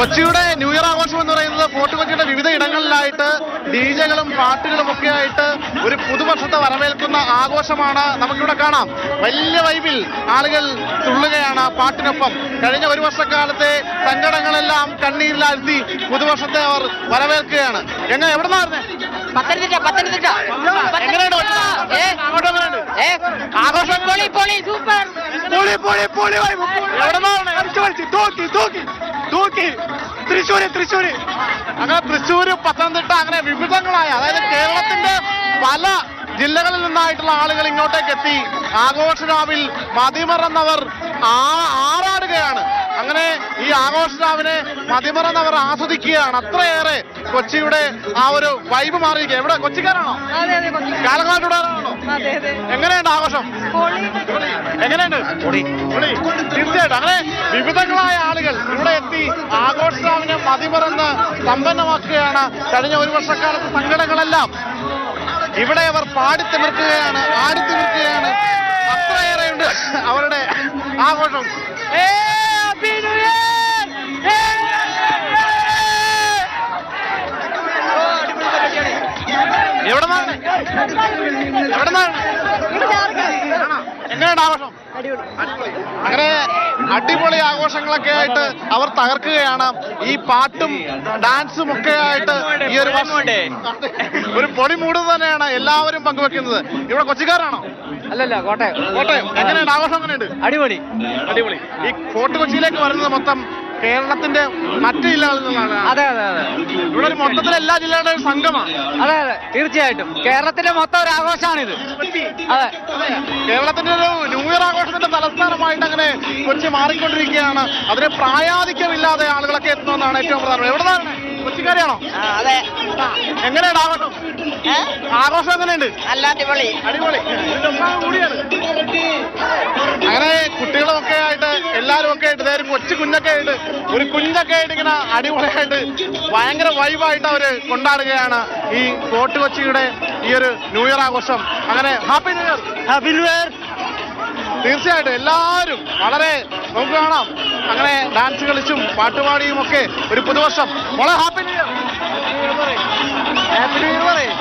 കൊച്ചിയുടെ new year ആഘോഷം എന്ന് പറയുന്നത് ഫോർട്ട് കൊച്ചിയുടെ വിവിധ ഇടങ്ങളിലായിട്ട് ഡീജകളും പാട്ടുകളും ഒക്കെ ആയിട്ട് ഒരു പുതുവർഷത്തെ വരവേൽക്കുന്ന ആഘോഷമാണ് നമുക്കിവിടെ കാണാം. വലിയ വൈബിൽ ആളുകൾ തുള്ളുകയാണ് പാട്ടിനൊപ്പം. കഴിഞ്ഞ ഒരു വർഷക്കാലത്തെ സങ്കടങ്ങളെല്ലാം കണ്ണീരിലാഴ്ത്തി പുതുവർഷത്തെ അവർ വരവേൽക്കുകയാണ്. എങ്ങനെ എവിടെ നിന്നായിരുന്നേ പത്തനംതിട്ട പത്തനംതിട്ട. ആഘോഷം പൊളി പൊളി സൂപ്പർ. പൊളി പൊളി എവിടെ തൂക്കി തൂക്കി തൂക്കി. തൃശ്ശൂര് തൃശ്ശൂര്. അങ്ങനെ തൃശ്ശൂര് പത്തനംതിട്ട അങ്ങനെ വിവിധങ്ങളായ അതായത് കേരളത്തിന്റെ പല ജില്ലകളിൽ നിന്നായിട്ടുള്ള ആളുകൾ ഇങ്ങോട്ടേക്ക് എത്തി ആഘോഷരാവിൽ മതിമറന്നവർ ആ ആറാടുകയാണ്. അങ്ങനെ ഈ ആഘോഷരാവിനെ നഗർ ആസ്വദിക്കുകയാണ്. അത്രയേറെ കൊച്ചിയുടെ ആ ഒരു വൈബ് മാറിയിരിക്കുക എവിടെ? കൊച്ചിക്കാരാണോ? കാലങ്ങളാട്ടുകാരാണോ അതെ കാലങ്ങാട്ടൂടാണോ അതെ അതെ. എങ്ങനെയുണ്ട് ആഘോഷം? പൊളി. എങ്ങനെയുണ്ട്? പൊളി. തീർച്ചയായിട്ടും. അങ്ങനെ വിവിധങ്ങളായ ആളുകൾ ഇവിടെ എത്തി ആഘോഷരാവിനെ മതിമറന്ന് സമ്പന്നമാക്കുകയാണ്. കഴിഞ്ഞ ഒരു വർഷക്കാലത്ത് സങ്കടങ്ങളെല്ലാം ഇവിടെ അവർ പാടിത്തിമിർക്കുകയാണ് ആടിത്തിമിർക്കുകയാണ്. അത്രയേറെയുണ്ട്. എവിടെന്നാണ് എങ്ങനെയാണ് എങ്ങനെയുണ്ട് ആഘോഷം. അങ്ങനെ അടിപൊളി ആഘോഷങ്ങളൊക്കെ ആയിട്ട് അവർ തകർക്കുകയാണ്. ഈ പാട്ടും ഡാൻസും ഒക്കെ ആയിട്ട് ഈ ഒരു വർഷം ഒരു പൊടി മൂട് തന്നെയാണ് എല്ലാവരും പങ്കുവെക്കുന്നത്. ഇവിടെ കൊച്ചിക്കാരാണോ? അല്ലല്ല കോട്ടയം. കോട്ടയം. എങ്ങനെയുണ്ട്? ആഘോഷം എങ്ങനെയുണ്ട്? അടിപൊളി. അടിപൊളി. ഈ ഫോർട്ട് കൊച്ചിയിലേക്ക് വരുന്നത് മൊത്തം കേരളത്തിന്റെ മറ്റു ജില്ലകളിൽ നിന്നാണ് അതെ അതെ അതെ. ഇവിടെ ഒരു മൊത്തത്തിൽ എല്ലാ ജില്ലകളുടെ ഒരു സംഘമാണ്. അതെ അതെ. തീർച്ചയായിട്ടും. കേരളത്തിന്റെ മൊത്തം ഒരു ആഘോഷമാണിത്. അതെ. കേരളത്തിന്റെ ഒരു ന്യൂ ഇയർ ആഘോഷത്തിന്റെ തലസ്ഥാനമായിട്ട് അങ്ങനെ കൊച്ചി മാറിക്കൊണ്ടിരിക്കുകയാണ്. അതിന് പ്രായാധിക്യമില്ലാതെ ആളുകളൊക്കെ എത്തുന്നതാണ് ഏറ്റവും പ്രധാനം. എവിടെ കൊച്ചിക്കാരിയാണോ? അതെ. എങ്ങനെയാണ് ആഘോഷം? ആഘോഷം എങ്ങനെയുണ്ട്? നല്ല അടിപൊളി. അടിപൊളി. കൂടിയാണ്. അങ്ങനെ കുട്ടികളൊക്കെ ആയിട്ട് എല്ലാവരും ഒക്കെ ആയിട്ട് കൊച്ചു കുഞ്ഞൊക്കെ ആയിട്ട് ഇങ്ങനെ അടിപൊളിയായിട്ട് ഭയങ്കര വൈബായിട്ട് അവർ കൊണ്ടാടുകയാണ് ഈ ഫോർട്ട് കൊച്ചിയുടെ ഈ ഒരു ന്യൂ ഇയർ ആഘോഷം. അങ്ങനെ happy new year happy new year തീർച്ചയായിട്ടും എല്ലാവരും വളരെ നമുക്ക് കാണാം. അങ്ങനെ ഡാൻസ് കളിച്ചും പാട്ടുപാടിയും ഒക്കെ ഒരു പുതുവർഷം. വളരെ happy new year happy new year പറയും.